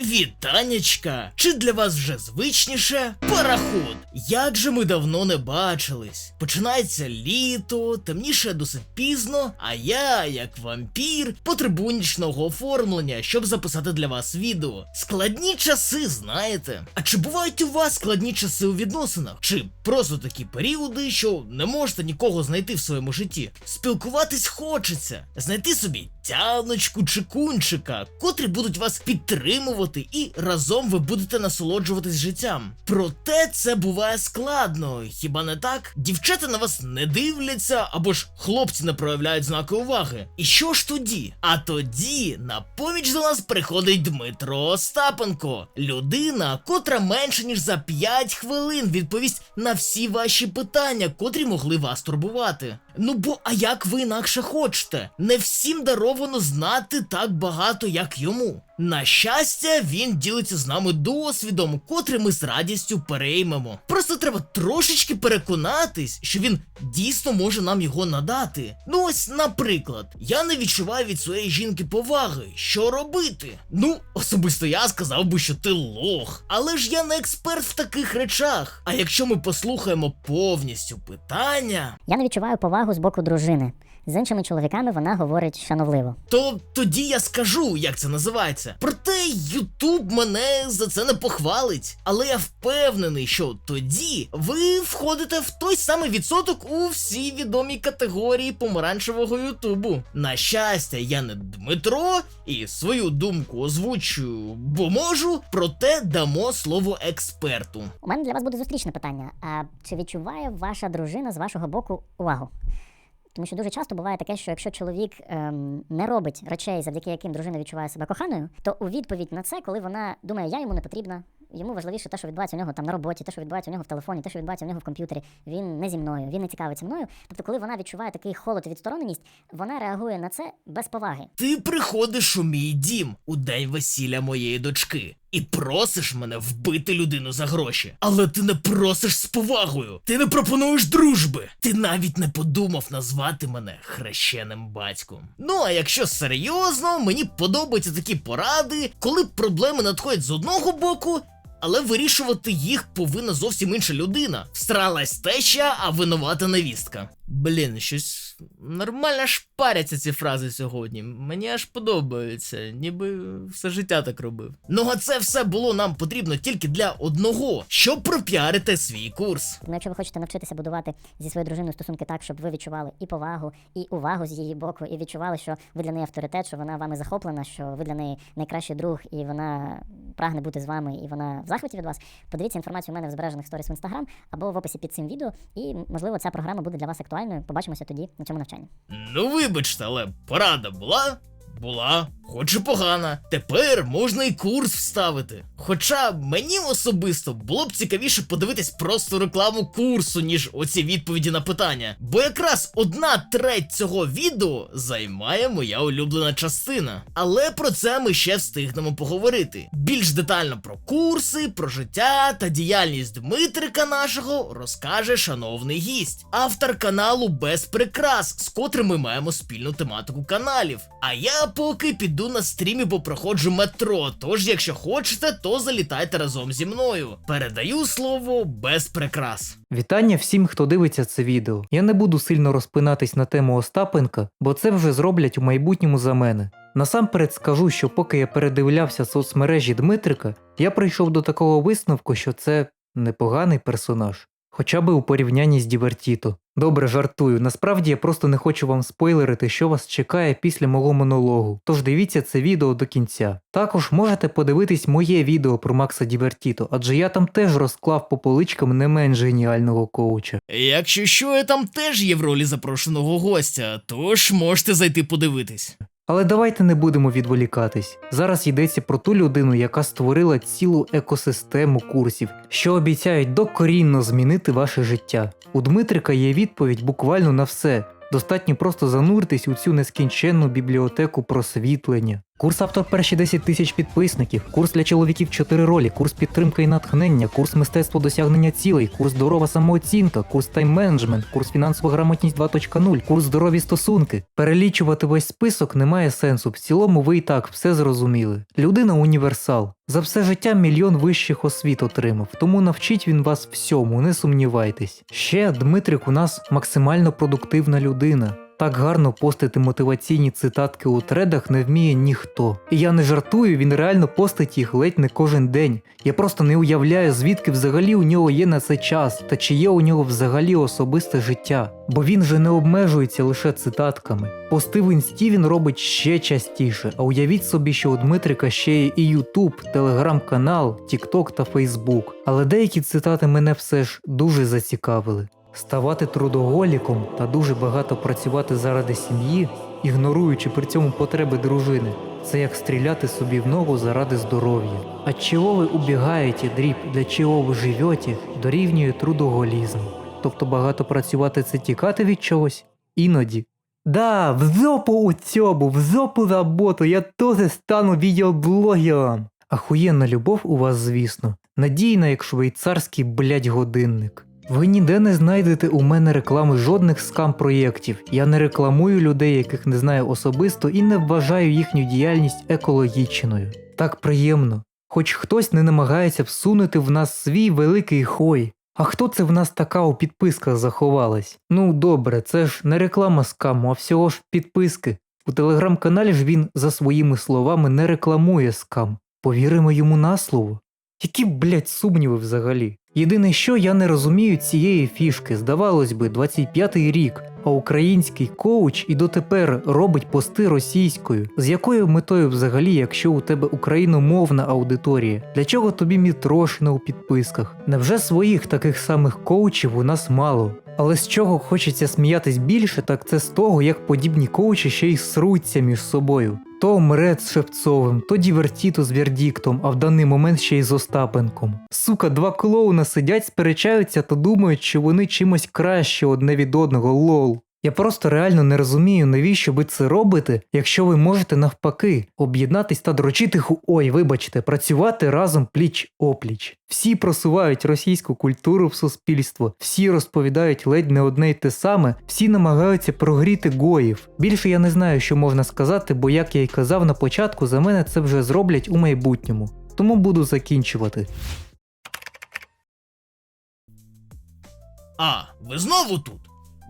Вітанечка! Чи для вас вже звичніше? Параход! Як же ми давно не бачились? Починається літо, темніше досить пізно, а я, як вампір, потребую нічного оформлення, щоб записати для вас відео. Складні часи, знаєте. А чи бувають у вас складні часи у відносинах? Чи просто такі періоди, що не можете нікого знайти в своєму житті? Спілкуватись хочеться, знайти собі тяночку чи кунчика, котрі будуть вас підтримувати, і разом ви будете насолоджуватись життям. Проте це буває складно, хіба не так? Дівчата на вас не дивляться, або ж хлопці не проявляють знаки уваги. І що ж тоді? А тоді на поміч до нас приходить Дмитро Остапенко, людина, котра менше ніж за 5 хвилин відповість на всі ваші питання, котрі могли вас турбувати. Ну бо а як ви інакше хочете? Не всім даровано знати так багато, як йому. На щастя, він ділиться з нами досвідом, котрий ми з радістю переймемо. Просто треба трошечки переконатись, що він дійсно може нам його надати. Ну ось, наприклад, я не відчуваю від своєї жінки поваги. Що робити? Ну, особисто я сказав би, що ти лох. Але ж я не експерт в таких речах. А якщо ми послухаємо повністю питання, Я не відчуваю повагу з боку дружини. З іншими чоловіками вона говорить шановливо. то тоді я скажу, як це називається. Проте Ютуб мене за це не похвалить. Але я впевнений, що тоді ви входите в той самий відсоток у всі відомі категорії помаранчевого Ютубу. На щастя, я не Дмитро і свою думку озвучую, бо можу, проте дамо слово експерту. У мене для вас буде зустрічне питання. А чи відчуває ваша дружина з вашого боку увагу? Тому що дуже часто буває таке, що якщо чоловік ем, не робить речей, завдяки яким дружина відчуває себе коханою, то у відповідь на це, коли вона думає, я йому не потрібна, йому важливіше те, що відбувається у нього там на роботі, те, що відбувається у нього в телефоні, те, що відбувається у нього в комп'ютері, він не зі мною, він не цікавиться мною. Тобто, коли вона відчуває такий холод і відстороненість, вона реагує на це без поваги. Ти приходиш у мій дім у день весілля моєї дочки і просиш мене вбити людину за гроші. Але ти не просиш з повагою. Ти не пропонуєш дружби. Ти навіть не подумав назвати мене хрещеним батьком. Ну а якщо серйозно, мені подобаються такі поради, коли проблеми надходять з одного боку. Але вирішувати їх повинна зовсім інша людина. Встралась теща, а винувата невістка. Блін, щось нормально шпаряться ці фрази сьогодні. Мені аж подобається, ніби все життя так робив. Ну а це все було нам потрібно тільки для одного, щоб пропіарити свій курс. Тому якщо ви хочете навчитися будувати зі своєю дружиною стосунки так, щоб ви відчували і повагу, і увагу з її боку, і відчували, що ви для неї авторитет, що вона вами захоплена, що ви для неї найкращий друг, і вона прагне бути з вами, і вона в захваті від вас. Подивіться інформацію у мене в збережених сторіс в інстаграм або в описі під цим відео, і можливо ця програма буде для вас актуальною. Побачимося тоді цьому навчанні. Ну вибачте, але порада була? Була, хоч і погана. Тепер можна і курс вставити. Хоча мені особисто було б цікавіше подивитись просто рекламу курсу, ніж оці відповіді на питання. Бо якраз одна треть цього відео займає моя улюблена частина. Але про це ми ще встигнемо поговорити. Більш детально про курси, про життя та діяльність Дмитрика нашого розкаже шановний гість, автор каналу Без Прикрас, з котрим ми маємо спільну тематику каналів. А я поки піду на стрімі, бо проходжу метро. Тож, якщо хочете, то залітайте разом зі мною. Передаю слово без прикрас. Вітання всім, хто дивиться це відео. Я не буду сильно розпинатись на тему Остапенка, бо це вже зроблять у майбутньому за мене. Насамперед скажу, що поки я передивлявся соцмережі Дмитрика, я прийшов до такого висновку, що це непоганий персонаж. Хоча би у порівнянні з Дівертіто. Добре, жартую. Насправді я просто не хочу вам спойлерити, що вас чекає після мого монологу. Тож дивіться це відео до кінця. Також можете подивитись моє відео про Макса Дівертіто, адже я там теж розклав по поличкам не менш геніального коуча. Якщо що, я там теж є в ролі запрошеного гостя, тож можете зайти подивитись. Але давайте не будемо відволікатись. Зараз йдеться про ту людину, яка створила цілу екосистему курсів, що обіцяють докорінно змінити ваше життя. У Дмитрика є відповідь буквально на все. Достатньо просто зануритись у цю нескінченну бібліотеку просвітлення. Курс автор перші 10 тисяч підписників, курс для чоловіків 4 ролі, курс підтримка і натхнення, курс мистецтво досягнення цілей, курс здорова самооцінка, курс тайм-менеджмент, курс фінансова грамотність 2.0, курс здорові стосунки. Перелічувати весь список немає сенсу. В цілому ви і так все зрозуміли. Людина універсал. За все життя мільйон вищих освіт отримав, тому навчить він вас всьому, не сумнівайтесь. Ще Дмитрик у нас максимально продуктивна людина. Так гарно постити мотиваційні цитатки у тредах не вміє ніхто. І я не жартую, він реально постить їх ледь не кожен день. Я просто не уявляю, звідки взагалі у нього є на це час, та чи є у нього взагалі особисте життя. Бо він же не обмежується лише цитатками. Пости в інсті він робить ще частіше. А уявіть собі, що у Дмитрика ще є і Ютуб, телеграм-канал, Тікток та Фейсбук. Але деякі цитати мене все ж дуже зацікавили. Ставати трудоголіком та дуже багато працювати заради сім'ї, ігноруючи при цьому потреби дружини, це як стріляти собі в ногу заради здоров'я. А чого ви убігаєте, дріб, для чого ви живете, дорівнює трудоголізм. Тобто багато працювати це тікати від чогось? Іноді. Да, в зопу у цьому, в зопу роботу, я теж стану відеоблогером. Ахуєнна любов у вас, звісно, надійна, як швейцарський блядь, годинник. Ви ніде не знайдете у мене реклами жодних скам-проєктів. Я не рекламую людей, яких не знаю особисто, і не вважаю їхню діяльність екологічною. Так приємно. Хоч хтось не намагається всунути в нас свій великий хой. А хто це в нас така у підписках заховалась? Ну добре, це ж не реклама скаму, а всього ж підписки. У телеграм-каналі ж він, за своїми словами, не рекламує скам. Повіримо йому на слово. Які, блять, сумніви взагалі? Єдине, що я не розумію цієї фішки, здавалось би, 25-й рік, а український коуч і дотепер робить пости російською. З якою метою взагалі, якщо у тебе україномовна аудиторія? Для чого тобі мітрошина у підписках? Невже своїх таких самих коучів у нас мало? Але з чого хочеться сміятись більше, так це з того, як подібні коучі ще й сруться між собою. То Мред з Шевцовим, то Дівертіто з Вердіктом, а в даний момент ще й з Остапенком. Сука, два клоуна сидять, сперечаються та думають, що вони чимось краще одне від одного, лол. Я просто реально не розумію, навіщо ви це робите, якщо ви можете навпаки об'єднатись та дрочити ху. Ой, вибачте, працювати разом пліч опліч. Всі просувають російську культуру в суспільство, всі розповідають ледь не одне й те саме, всі намагаються прогріти гоїв. Більше я не знаю, що можна сказати, бо як я й казав на початку, за мене це вже зроблять у майбутньому. Тому буду закінчувати. А, ви знову тут?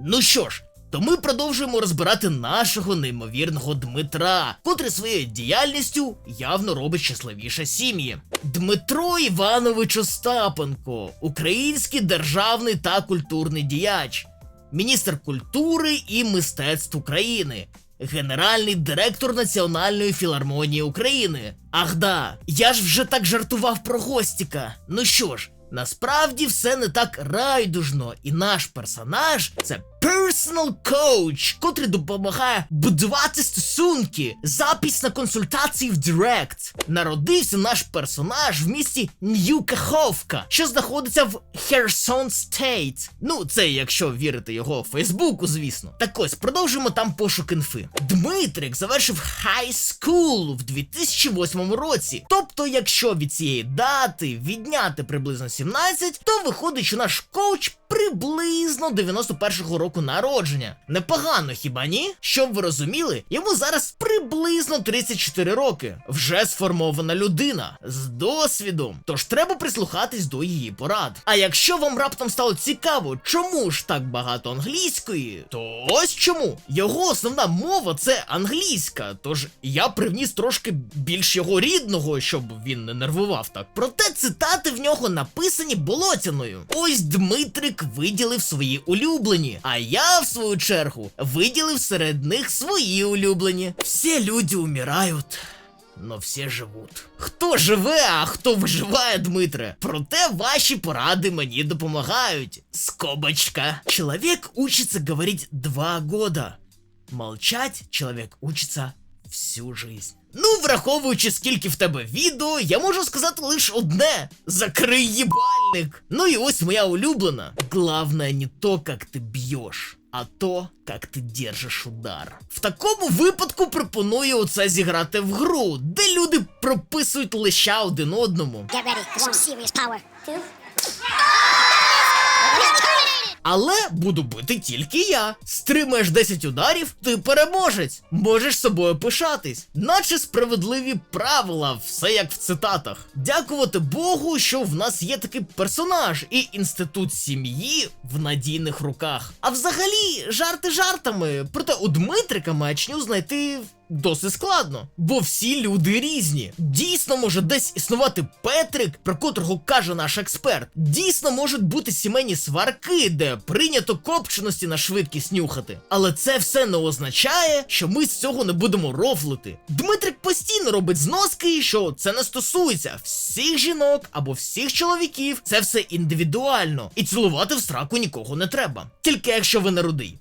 Ну що ж, то ми продовжуємо розбирати нашого неймовірного Дмитра, котрий своєю діяльністю явно робить щасливіше сім'ї. Дмитро Іванович Остапенко, український державний та культурний діяч, міністр культури і мистецтв України. Генеральний директор Національної філармонії України. Ах да, я ж вже так жартував про Гостіка. Ну що ж, насправді все не так райдужно, і наш персонаж це personal coach, котрий допомагає будувати стосунки, запись на консультації в Директ. Народився наш персонаж в місті Нью-Каховка, що знаходиться в Херсон Стейт. Ну, це якщо вірити його Фейсбуку, звісно. Так ось продовжуємо там пошук інфи. Дмитрик завершив хай скул в 2008 році. Тобто, якщо від цієї дати відняти приблизно 17, то виходить, що наш коуч приблизно 91-го року народження. Непогано, хіба ні? Щоб ви розуміли, йому зараз приблизно 34 роки. Вже сформована людина з досвідом. Тож треба прислухатись до її порад. А якщо вам раптом стало цікаво, чому ж так багато англійської, то ось чому. Його основна мова це англійська. Тож я привніс трошки більш його рідного, щоб він не нервував так. Проте цитати в нього написані болотяною. Ось Дмитрик виділив свої улюблені, а я, в свою чергу, виділив серед них свої улюблені. Всі люди умирають. Но всі живуть. Хто живе, а хто виживає, Дмитре? Проте ваші поради мені допомагають. Скобочка. Чоловік учиться говорить два года. Молчать чоловік учиться всю жизнь. Ну, враховуючи, скільки в тебе відео, я можу сказати лише одне: закрий їбальник. Ну і ось моя улюблена. Главное не то, как ти б'єш, а то, як ти держиш удар. В такому випадку пропоную оце зіграти в гру, де люди прописують лища один одному. Get ready Але буду бити тільки я. Стримаєш 10 ударів, ти переможець. Можеш собою пишатись. Наче справедливі правила, все як в цитатах. Дякувати Богу, що в нас є такий персонаж і інститут сім'ї в надійних руках. А взагалі, жарти жартами. Проте у Дмитрика маячню знайти. Досить складно, бо всі люди різні. Дійсно може десь існувати Петрик, про котрого каже наш експерт. Дійсно можуть бути сімейні сварки, де прийнято копченості на швидкість нюхати. Але це все не означає, що ми з цього не будемо рофлити. Дмитрик постійно робить зноски, що це не стосується всіх жінок або всіх чоловіків. Це все індивідуально, і цілувати в сраку нікого не треба. Тільки якщо ви не рудий.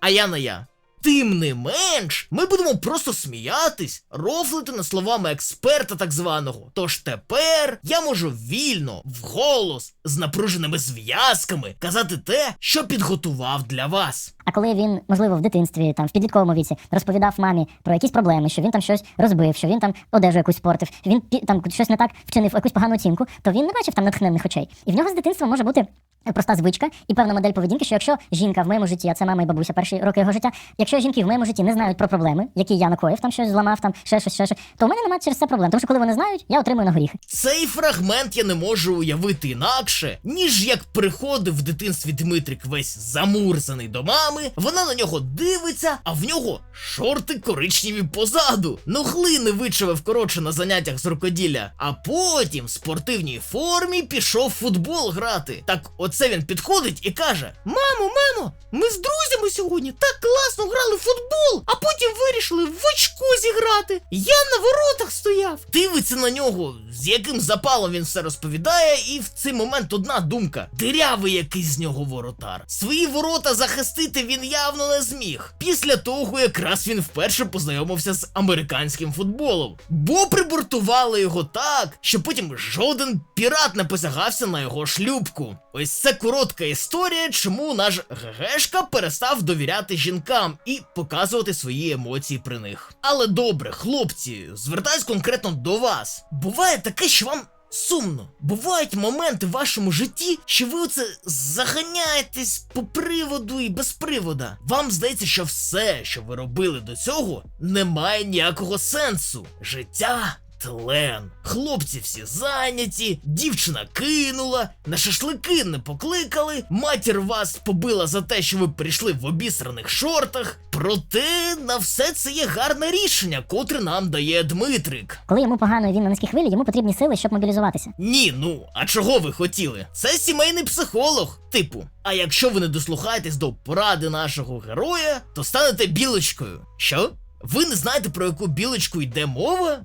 А я на я. Тим не менш, ми будемо просто сміятись, рофлити над словами експерта так званого. Тож тепер я можу вільно, вголос, з напруженими зв'язками казати те, що підготував для вас. А коли він, можливо, в дитинстві, там в підлітковому віці розповідав мамі про якісь проблеми, що він там щось розбив, що він там одежу якусь спортив, він там щось не так вчинив, якусь погану оцінку, то він не бачив там натхненних очей. І в нього з дитинства може бути. Проста звичка і певна модель поведінки, що якщо жінка в моєму житті, а це мама і бабуся перші роки його життя, якщо жінки в моєму житті не знають про проблеми, які я накоїв, там щось зламав, там ще щось, ще щось, то в мене немає через це проблем. Тому що коли вони знають, я отримую на горіхи. Цей фрагмент я не можу уявити інакше, ніж як приходив в дитинстві Дмитрик весь замурзаний до мами, вона на нього дивиться, а в нього шорти коричневі позаду. Ногли не вичавив коротше на заняттях з рукоділля, а потім в спортивній формі пішов футбол грати. Так оце він підходить і каже: Мамо, мамо, ми з друзями сьогодні так класно грали в футбол, а потім вирішили в очко зіграти. Я на воротах стояв. Дивиться на нього, з яким запалом він все розповідає, і в цей момент одна думка: дирявий якийсь з нього воротар. Свої ворота захистити він явно не зміг. Після того якраз він вперше познайомився з американським футболом, бо прибортували його так, що потім жоден пірат не посягався на його шлюбку. Ось це коротка історія, чому наш ГГшка перестав довіряти жінкам і показувати свої емоції при них. Але добре, хлопці, звертаюсь конкретно до вас. Буває таке, що вам. Сумно, бувають моменти в вашому житті, що ви оце заганяєтесь по приводу і без привода. Вам здається, що все, що ви робили до цього, не має ніякого сенсу. Життя тлен. Хлопці всі зайняті, дівчина кинула, на шашлики не покликали, матір вас побила за те, що ви прийшли в обісраних шортах. Проте на все це є гарне рішення, котре нам дає Дмитрик. Коли йому погано і він на низькій хвилі, йому потрібні сили, щоб мобілізуватися. Ні, ну а чого ви хотіли? Це сімейний психолог, типу. А якщо ви не дослухаєтесь до поради нашого героя, то станете білочкою. Що? Ви не знаєте про яку білочку йде мова?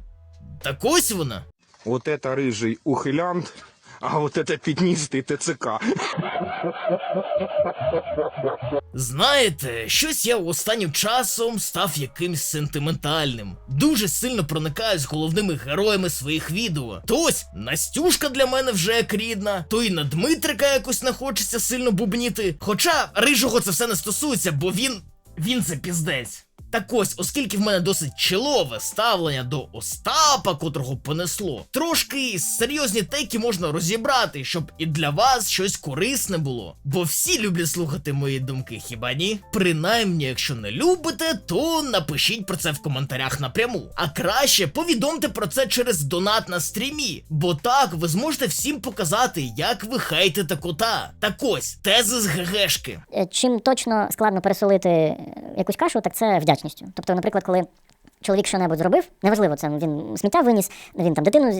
Так ось вона. Вот это рыжий ухилянт, а вот это пятнистый ТЦК. Знаєте, щось я останнім часом став якимсь сентиментальним. Дуже сильно проникаюсь головними героями своїх відео. То ось Настюшка для мене вже як рідна, то і на Дмитрика якось не хочеться сильно бубніти. Хоча рижого це все не стосується, бо він. він це піздець. Так ось, оскільки в мене досить чолове ставлення до Остапа, котрого понесло, трошки серйозні теки можна розібрати, щоб і для вас щось корисне було. Бо всі люблять слухати мої думки, хіба ні? Принаймні, якщо не любите, то напишіть про це в коментарях напряму. А краще повідомте про це через донат на стрімі, бо так ви зможете всім показати, як ви хейтите кота. Так ось, тези з ГГшки. Е, Чим точно складно пересолити е, якусь кашу, так це вдячністю. Тобто, наприклад, коли чоловік що-небудь зробив, неважливо, це він сміття виніс, він там дитину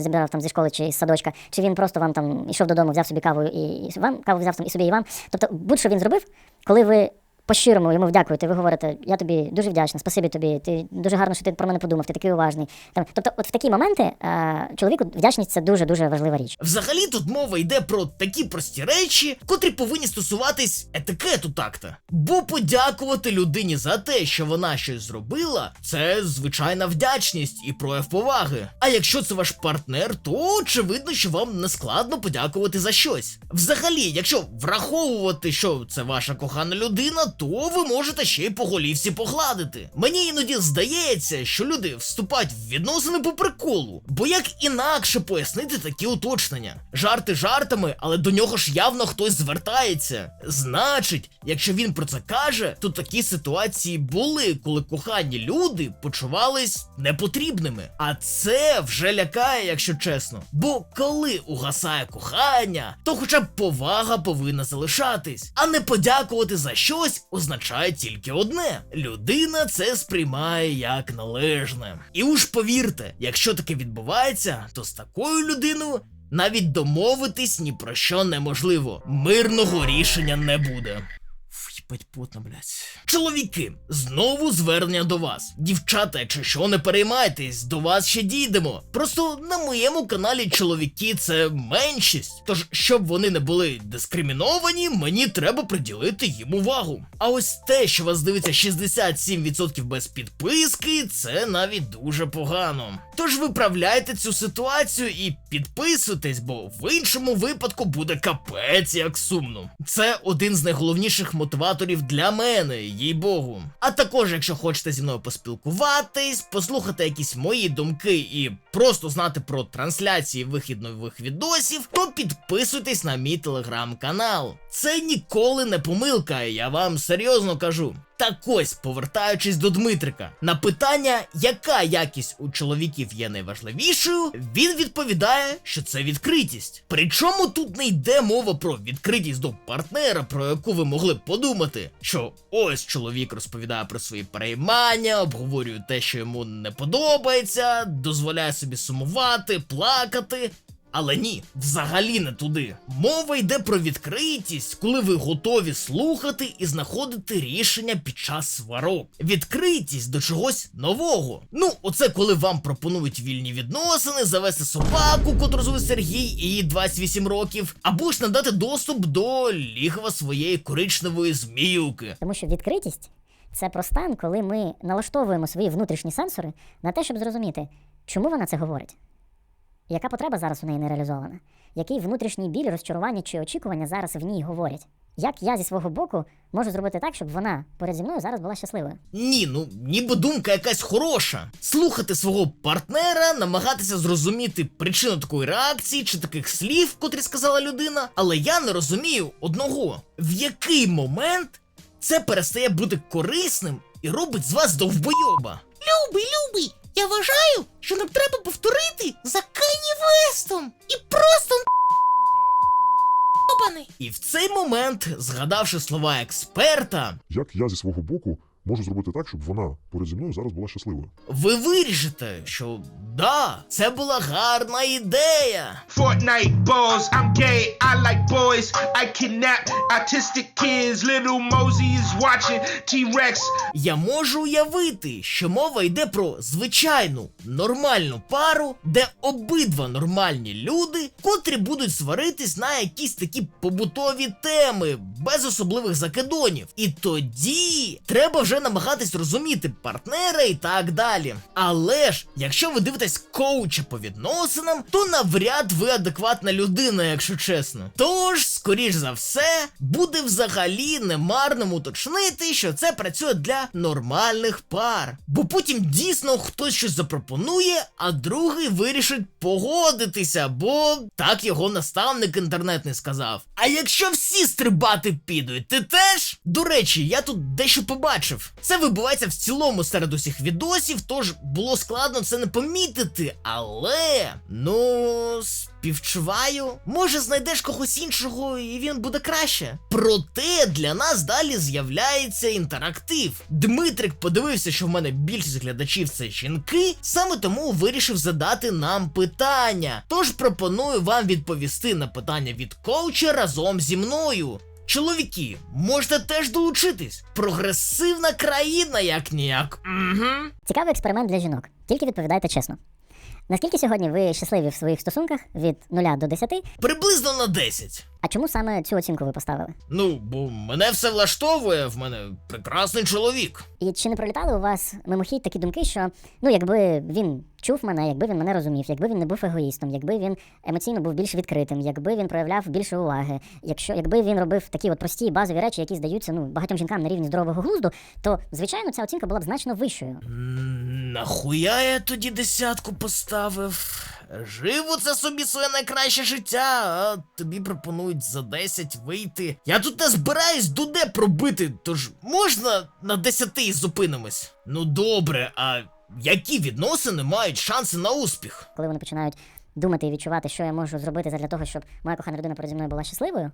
забирав там зі школи чи з садочка, чи він просто вам там йшов додому, взяв собі каву і, вам каву взяв і собі, і вам. Тобто, будь-що він зробив, коли ви по-щирому йому вдякуєте, ви говорите, я тобі дуже вдячна, спасибі тобі, ти дуже гарно, що ти про мене подумав, ти такий уважний. Там, тобто, от в такі моменти е, чоловіку вдячність це дуже дуже важлива річ. Взагалі тут мова йде про такі прості речі, котрі повинні стосуватись етикету такта. Бо подякувати людині за те, що вона щось зробила, це звичайна вдячність і прояв поваги. А якщо це ваш партнер, то очевидно, що вам не складно подякувати за щось. Взагалі, якщо враховувати, що це ваша кохана людина, то ви можете ще й по голівці погладити. Мені іноді здається, що люди вступають в відносини по приколу, бо як інакше пояснити такі уточнення? Жарти жартами, але до нього ж явно хтось звертається. Значить, якщо він про це каже, то такі ситуації були, коли кохані люди почувались непотрібними. А це вже лякає, якщо чесно. Бо коли угасає кохання, то хоча б повага повинна залишатись, а не подякувати за щось означає тільки одне: людина це сприймає як належне. І уж повірте, якщо таке відбувається, то з такою людиною. Навіть домовитись ні про що неможливо. Мирного рішення не буде. Їбать потно, блядь. Чоловіки, знову звернення до вас. Дівчата, якщо що, не переймайтесь, до вас ще дійдемо. Просто на моєму каналі чоловіки це меншість. Тож, щоб вони не були дискриміновані, мені треба приділити їм увагу. А ось те, що вас дивиться 67% без підписки, це навіть дуже погано. Тож виправляйте цю ситуацію і підписуйтесь, бо в іншому випадку буде капець як сумно. Це один з найголовніших мотиваторів для мене, їй богу. А також, якщо хочете зі мною поспілкуватись, послухати якісь мої думки і просто знати про трансляції вихід відосів, то підписуйтесь на мій телеграм-канал. Це ніколи не помилка, я вам серйозно кажу. Так ось, повертаючись до Дмитрика, на питання, яка якість у чоловіків є найважливішою, він відповідає, що це відкритість. Причому тут не йде мова про відкритість до партнера, про яку ви могли б подумати, що ось чоловік розповідає про свої переймання, обговорює те, що йому не подобається, дозволяє собі сумувати, плакати. Але ні, взагалі не туди. Мова йде про відкритість, коли ви готові слухати і знаходити рішення під час сварок. Відкритість до чогось нового. Ну, оце коли вам пропонують вільні відносини, завести собаку, котру звуть Сергій, і їй 28 років, або ж надати доступ до лігва своєї коричневої зміюки. Тому що відкритість це про стан, коли ми налаштовуємо свої внутрішні сенсори на те, щоб зрозуміти, чому вона це говорить, яка потреба зараз у неї не реалізована, який внутрішній біль, розчарування чи очікування зараз в ній говорять. Як я зі свого боку можу зробити так, щоб вона поряд зі мною зараз була щасливою? Ні, ну ніби думка якась хороша. Слухати свого партнера, намагатися зрозуміти причину такої реакції чи таких слів, котрі сказала людина. Але я не розумію одного: в який момент це перестає бути корисним і робить з вас довбойоба. Любий, любий, я вважаю, що нам треба повторити за Кані Вестом. І просто І в цей момент, згадавши слова експерта, Як я зі свого боку можу зробити так, щоб вона поряд зі мною зараз була щасливою? ви вирішите, що да, це була гарна ідея. Fortnite balls, I'm gay, I like boys. I kidnap autistic kids. Little Mosey is watching T-Rex. Я можу уявити, що мова йде про звичайну нормальну пару, де обидва нормальні люди, котрі будуть сваритись на якісь такі побутові теми, без особливих закидонів. І тоді треба вже намагатись розуміти партнера і так далі. Але ж, якщо ви дивитесь коуча по відносинам, то навряд ви адекватна людина, якщо чесно. Тож, скоріш за все, буде взагалі немарним уточнити, що це працює для нормальних пар. Бо потім дійсно хтось щось запропонує, а другий вирішить погодитися, бо так його наставник інтернетний сказав. А якщо всі стрибати підуть, ти теж? До речі, я тут дещо побачив. Це відбувається в цілому серед усіх відосів, тож було складно це не помітити, але ну співчуваю. Може знайдеш когось іншого і він буде краще. Проте для нас далі з'являється інтерактив. Дмитрик подивився, що в мене більшість глядачів це жінки, саме тому вирішив задати нам питання. Тож пропоную вам відповісти на питання від коуча разом зі мною. Чоловіки, можете теж долучитись. Прогресивна країна, як ніяк. Угу. Цікавий експеримент для жінок. Тільки відповідайте чесно. Наскільки сьогодні ви щасливі в своїх стосунках від 0 до 10? Приблизно на 10. А чому саме цю оцінку ви поставили? Ну, бо мене все влаштовує, в мене прекрасний чоловік. І чи не пролітали у вас мимохідь такі думки, що ну якби він чув мене, якби він мене розумів, якби він не був егоїстом, якби він емоційно був більш відкритим, якби він проявляв більше уваги, якщо якби він робив такі от прості базові речі, які здаються ну багатьом жінкам на рівні здорового глузду, то звичайно ця оцінка була б значно вищою. М, Нахуя я тоді десятку поставив? Жив оце собі своє найкраще життя, а тобі пропонують за 10 вийти. Я тут не збираюсь дуде пробити, тож можна на 10 і зупинимось. Ну добре, а які відносини мають шанси на успіх? Коли вони починають думати і відчувати, що я можу зробити для того, щоб моя кохана людина переді мною була щасливою,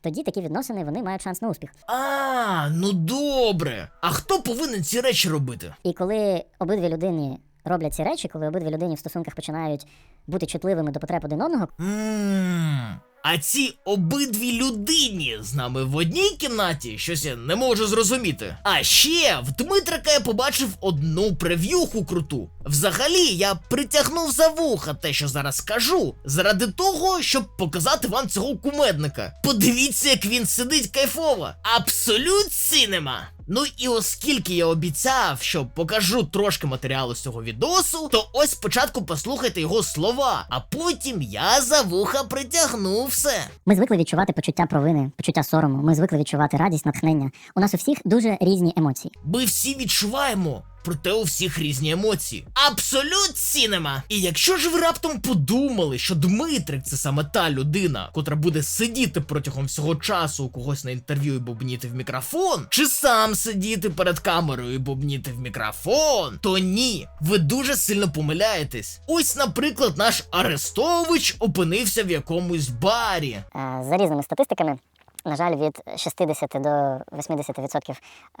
тоді такі відносини вони мають шанс на успіх. А, ну добре. А хто повинен ці речі робити? І коли обидві людини роблять ці речі, коли обидві людини в стосунках починають бути чутливими до потреб один одного, Ммм. А ці обидві людині з нами в одній кімнаті, щось я не можу зрозуміти. А ще в Дмитрика я побачив одну прев'юху круту. Взагалі, я притягнув за вуха те, що зараз скажу, заради того, щоб показати вам цього кумедника. Подивіться, як він сидить кайфово. Абсолют синема. Ну і оскільки я обіцяв, що покажу трошки матеріалу з цього відосу, то ось спочатку послухайте його слова, а потім я за вуха притягну все. ми звикли відчувати почуття провини, почуття сорому. Ми звикли відчувати радість, натхнення. У нас у всіх дуже різні емоції. Ми всі відчуваємо. Проте у всіх різні емоції. Абсолют сінема! І якщо ж ви раптом подумали, що Дмитрик це саме та людина, котра буде сидіти протягом всього часу у когось на інтерв'ю і бубніти в мікрофон, чи сам сидіти перед камерою і бубніти в мікрофон, то ні, ви дуже сильно помиляєтесь. Ось, наприклад, наш Арестович опинився в якомусь барі. Е, За різними статистиками, на жаль, від 60 до 80%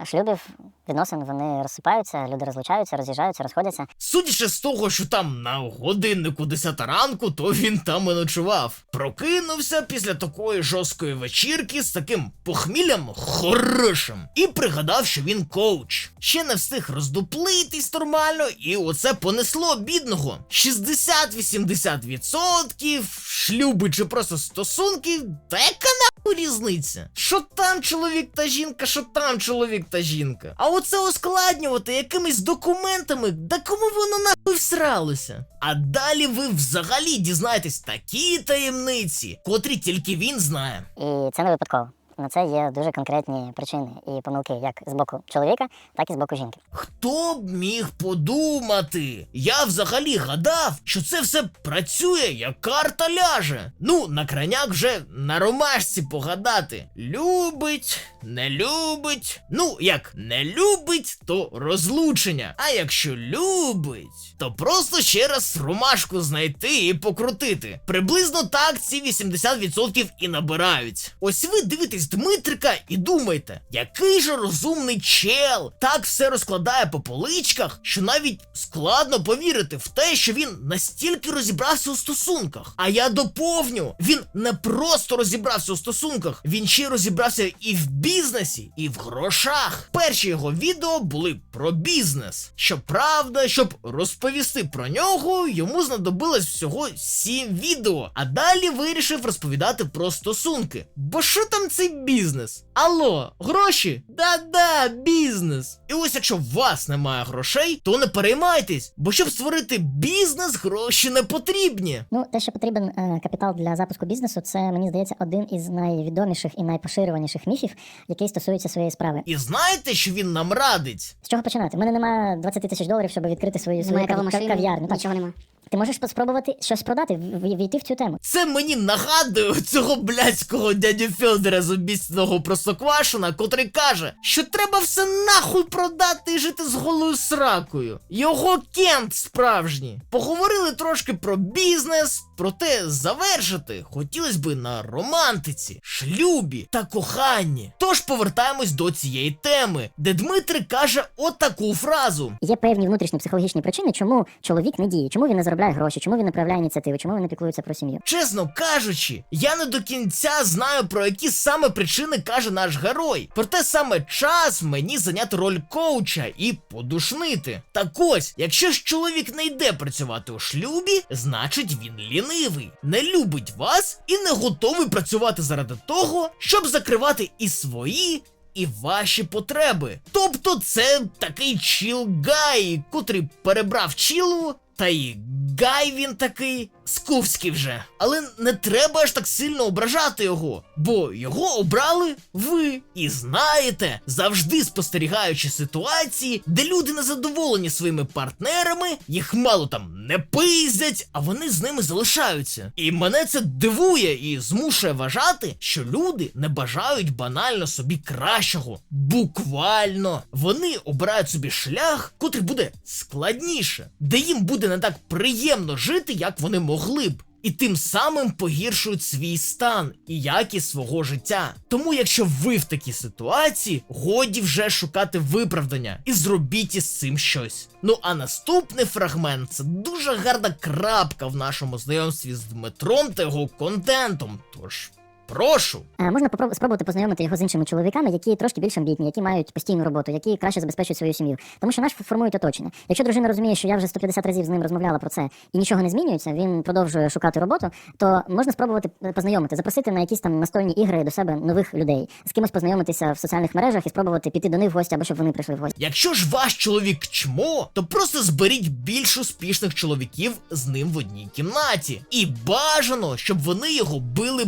шлюбів відносин вони розсипаються, люди розлучаються, роз'їжджаються, розходяться. Судячи з того, що там на годиннику 10 ранку, то він там і ночував. Прокинувся після такої жорсткої вечірки з таким похміллям хорошим. І пригадав, що він коуч. Ще не встиг роздуплитись нормально, і оце понесло бідного. 60-80% шлюби чи просто стосунки, яка нахуй різниця? Що там чоловік та жінка, що там чоловік та жінка. А оце ускладнювати якимись документами, да кому воно нахуй всралося? А далі ви взагалі дізнаєтесь такі таємниці, котрі тільки він знає. І це не випадково. На це є дуже конкретні причини і помилки як з боку чоловіка, так і з боку жінки. Хто б міг подумати? Я взагалі гадав, що це все працює, як карта ляже. Ну, на краняк вже на ромашці погадати. Любить, не любить. Ну, як не любить, то розлучення. А якщо любить, то просто ще раз ромашку знайти і покрутити. Приблизно так ці 80% і набирають. Ось ви дивитесь Дмитрика і думаєте, який же розумний чел так все розкладає по поличках, що навіть складно повірити в те, що він настільки розібрався у стосунках. А я доповню, він не просто розібрався у стосунках, він ще й розібрався і в бізнесі, і в грошах. Перші його відео були про бізнес. Щоправда, щоб розповісти про нього, йому знадобилось всього 7 відео. А далі вирішив розповідати про стосунки. Бо що там цей бізнес? Алло, гроші? Да-да, бізнес. І ось якщо у вас немає грошей, то не переймайтесь, бо щоб створити бізнес, гроші не потрібні. Ну, те, що потрібен е, капітал для запуску бізнесу, це мені здається один із найвідоміших і найпоширюваніших міфів, який стосується своєї справи. І знаєте, що він нам радить? З чого починати? У мене немає 20 тисяч доларів, щоб відкрити свою, свою Немає кав- кавомашини, кав'ярню. Так. нічого нема. Ти можеш спробувати щось продати, війти в цю тему. Це мені нагадує цього блядського дядю Федора з обіцяного простоквашина, котрий каже, що треба все нахуй продати і жити з голою сракою. Його кент справжній. Поговорили трошки про бізнес, проте завершити хотілось би на романтиці, шлюбі та коханні. Тож повертаємось до цієї теми, де Дмитрик каже отаку фразу. Є певні внутрішні психологічні причини, чому чоловік не діє, чому він не заробляє гроші, чому він не проявляє ініціативи, чому він не піклується про сім'ю. Чесно кажучи, я не до кінця знаю про які саме причини каже наш герой. Проте саме час мені зайняти роль коуча і подушнити. Так ось, якщо ж чоловік не йде працювати у шлюбі, значить він лінивий, не любить вас і не готовий працювати заради того, щоб закривати і свої. І ваші потреби. Тобто це такий чіл гай, котрий перебрав чілу, та й гай він такий скуфський вже. Але не треба аж так сильно ображати його, бо його обрали ви. І знаєте, завжди спостерігаючи ситуації, де люди незадоволені своїми партнерами, їх мало там не пиздять, а вони з ними залишаються. І мене це дивує і змушує вважати, що люди не бажають банально собі кращого. Буквально вони обирають собі шлях, котрий буде складніше, де їм буде не так приємно жити, як вони могли б. І тим самим погіршують свій стан і якість свого життя. Тому, якщо ви в такій ситуації, годі вже шукати виправдання і зробіть із цим щось. Ну а наступний фрагмент це дуже гарна крапка в нашому знайомстві з Дмитром та його контентом. Тож прошу. Е, Можна спробувати познайомити його з іншими чоловіками, які трошки більш амбітні, які мають постійну роботу, які краще забезпечують свою сім'ю. Тому що наш формують оточення. Якщо дружина розуміє, що я вже 150 разів з ним розмовляла про це і нічого не змінюється, він продовжує шукати роботу, то можна спробувати е, познайомити, запросити на якісь там настольні ігри до себе нових людей, з кимось познайомитися в соціальних мережах і спробувати піти до них в гості або щоб вони прийшли в гості. Якщо ж ваш чоловік чмо, то просто зберіть більш успішних чоловіків з ним в одній кімнаті. І бажано, щоб вони його били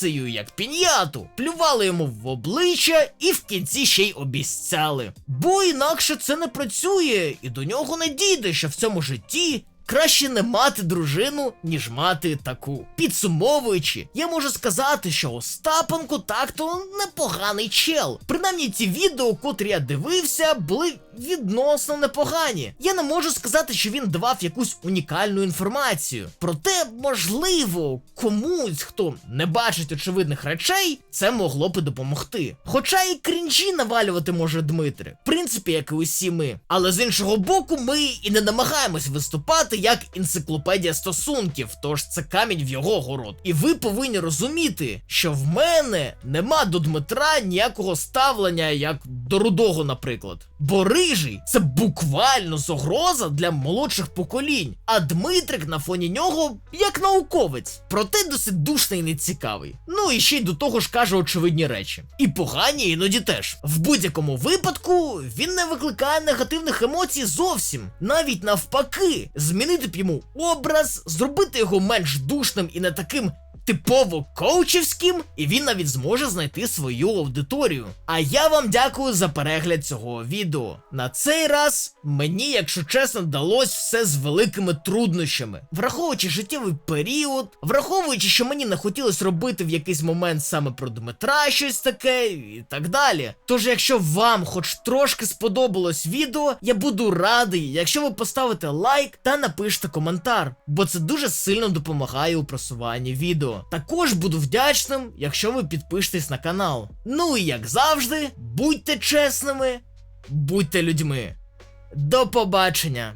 палицею, як пін'яту, плювали йому в обличчя і в кінці ще й обіцяли. Бо інакше це не працює, і до нього не дійде, що в цьому житті. Краще не мати дружину, ніж мати таку. Підсумовуючи, я можу сказати, що Остапенко так-то непоганий чел. Принаймні ті відео, котрі я дивився, були відносно непогані. Я не можу сказати, що він давав якусь унікальну інформацію. Проте, можливо, комусь, хто не бачить очевидних речей, це могло б і допомогти. Хоча і крінжі навалювати може Дмитрий, в принципі, як і усі ми. Але з іншого боку, ми і не намагаємось виступати як енциклопедія стосунків, тож це камінь в його город. І ви повинні розуміти, що в мене нема до Дмитра ніякого ставлення, як до рудого, наприклад. Бо рижий це буквально загроза для молодших поколінь. А Дмитрик на фоні нього як науковець, проте досить душний і нецікавий. Ну і ще й до того ж каже очевидні речі. І погані іноді теж. В будь-якому випадку він не викликає негативних емоцій зовсім. Навіть навпаки, змінити б йому образ, зробити його менш душним і не таким. Типово коучівським, і він навіть зможе знайти свою аудиторію. А я вам дякую за перегляд цього відео. На цей раз мені, якщо чесно, далось все з великими труднощами, враховуючи життєвий період, враховуючи, що мені не хотілося робити в якийсь момент саме про Дмитра щось таке і так далі. Тож, якщо вам хоч трошки сподобалось відео, я буду радий, якщо ви поставите лайк та напишете коментар, бо це дуже сильно допомагає у просуванні відео. Також буду вдячним, якщо ви підпишетесь на канал. Ну і як завжди, будьте чесними, будьте людьми. До побачення!